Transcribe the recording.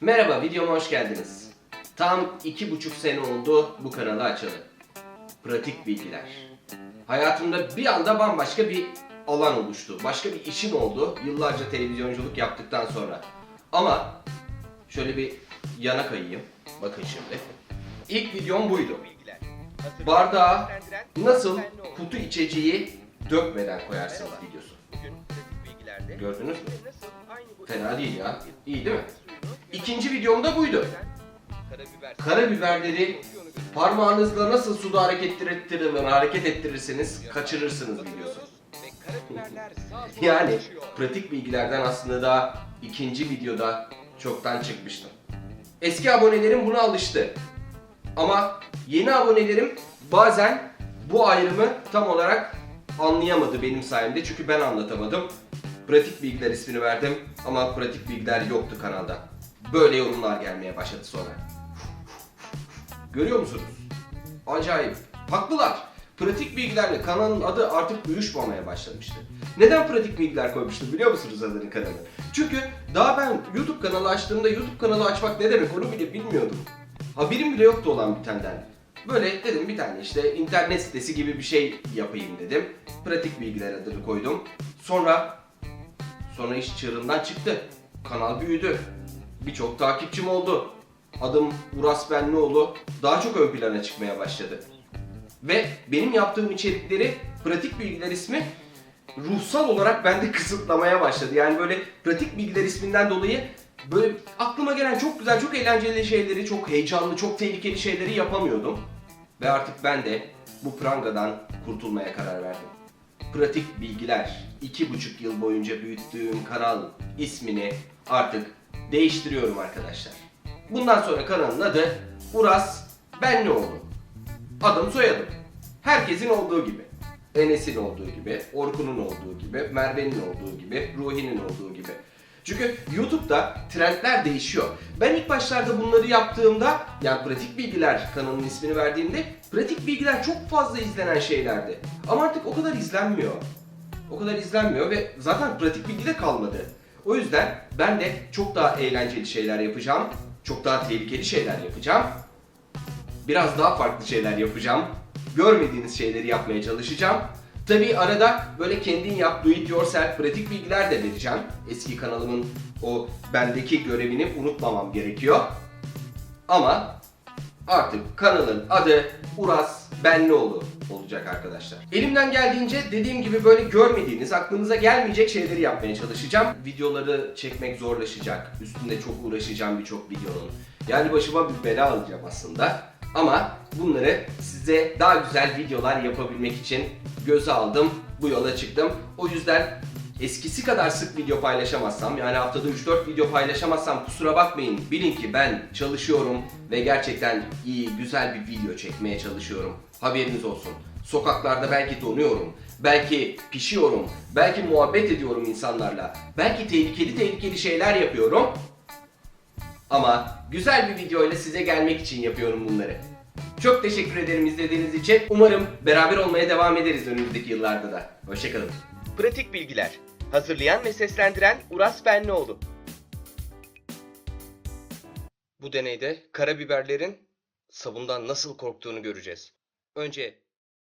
Merhaba, videoma hoş geldiniz. Tam iki buçuk sene oldu bu kanalı açalı. Pratik bilgiler. Hayatımda bir anda bambaşka bir alan oluştu. Başka bir işim oldu yıllarca televizyonculuk yaptıktan sonra. Ama şöyle bir yana kayayım. Bakın şimdi. İlk videom buydu. Bardağa nasıl kutu içeceği dökmeden koyarsınız videosu. Gördünüz mü? Fena değil ya. İyi değil mi? İkinci videom da buydu. Karabiberleri parmağınızla nasıl suda hareket ettirilir, hareket ettirirseniz kaçırırsınız videosu. Yani pratik bilgilerden aslında daha ikinci videoda çoktan çıkmıştım. Eski abonelerim buna alıştı. Ama yeni abonelerim bazen bu ayrımı tam olarak anlayamadı benim sayemde çünkü ben anlatamadım. Pratik bilgiler ismini verdim ama pratik bilgiler yoktu kanalda. Böyle yorumlar gelmeye başladı sonra. Görüyor musunuz? Acayip. Haklılar. Pratik bilgilerle kanalın adı artık uyuşmamaya başlamıştı. Neden pratik bilgiler koymuştum biliyor musunuz adını kanalın? Çünkü daha ben YouTube kanalı açtığımda YouTube kanalı açmak ne demek onu bile bilmiyordum. Haberim bile yoktu olan bitenden. Böyle dedim bir tane işte internet sitesi gibi bir şey yapayım dedim. Pratik bilgiler adını koydum. Sonra sonra iş çığırından çıktı. Kanal büyüdü. Birçok takipçim oldu. Adım Uras Benlioğlu daha çok ön plana çıkmaya başladı. Ve benim yaptığım içerikleri pratik bilgiler ismi ruhsal olarak bende kısıtlamaya başladı. Yani böyle pratik bilgiler isminden dolayı böyle aklıma gelen çok güzel, çok eğlenceli şeyleri, çok heyecanlı, çok tehlikeli şeyleri yapamıyordum. Ve artık ben de bu prangadan kurtulmaya karar verdim. Pratik Bilgiler, iki buçuk yıl boyunca büyüttüğüm kanal ismini artık değiştiriyorum arkadaşlar. Bundan sonra kanalın adı Uras Benlioğlu. Adım soyadım. Herkesin olduğu gibi. Enes'in olduğu gibi, Orkun'un olduğu gibi, Merve'nin olduğu gibi, Ruhi'nin olduğu gibi. Çünkü YouTube'da trendler değişiyor. Ben ilk başlarda bunları yaptığımda, yani pratik bilgiler kanalının ismini verdiğimde, pratik bilgiler çok fazla izlenen şeylerdi. Ama artık o kadar izlenmiyor. O kadar izlenmiyor ve zaten pratik bilgi de kalmadı. O yüzden ben de çok daha eğlenceli şeyler yapacağım. Çok daha tehlikeli şeyler yapacağım biraz daha farklı şeyler yapacağım. Görmediğiniz şeyleri yapmaya çalışacağım. Tabii arada böyle kendin yap, do it yourself pratik bilgiler de vereceğim. Eski kanalımın o bendeki görevini unutmamam gerekiyor. Ama artık kanalın adı Uras Benlioğlu olacak arkadaşlar. Elimden geldiğince dediğim gibi böyle görmediğiniz, aklınıza gelmeyecek şeyleri yapmaya çalışacağım. Videoları çekmek zorlaşacak. Üstünde çok uğraşacağım birçok videonun. Yani başıma bir bela alacağım aslında. Ama bunları size daha güzel videolar yapabilmek için göze aldım. Bu yola çıktım. O yüzden eskisi kadar sık video paylaşamazsam yani haftada 3-4 video paylaşamazsam kusura bakmayın. Bilin ki ben çalışıyorum ve gerçekten iyi, güzel bir video çekmeye çalışıyorum. Haberiniz olsun. Sokaklarda belki donuyorum, belki pişiyorum, belki muhabbet ediyorum insanlarla, belki tehlikeli tehlikeli şeyler yapıyorum. Ama güzel bir video ile size gelmek için yapıyorum bunları. Çok teşekkür ederim izlediğiniz için. Umarım beraber olmaya devam ederiz önümüzdeki yıllarda da. Hoşçakalın. Pratik bilgiler. Hazırlayan ve seslendiren Uras Benlioğlu. Bu deneyde karabiberlerin sabundan nasıl korktuğunu göreceğiz. Önce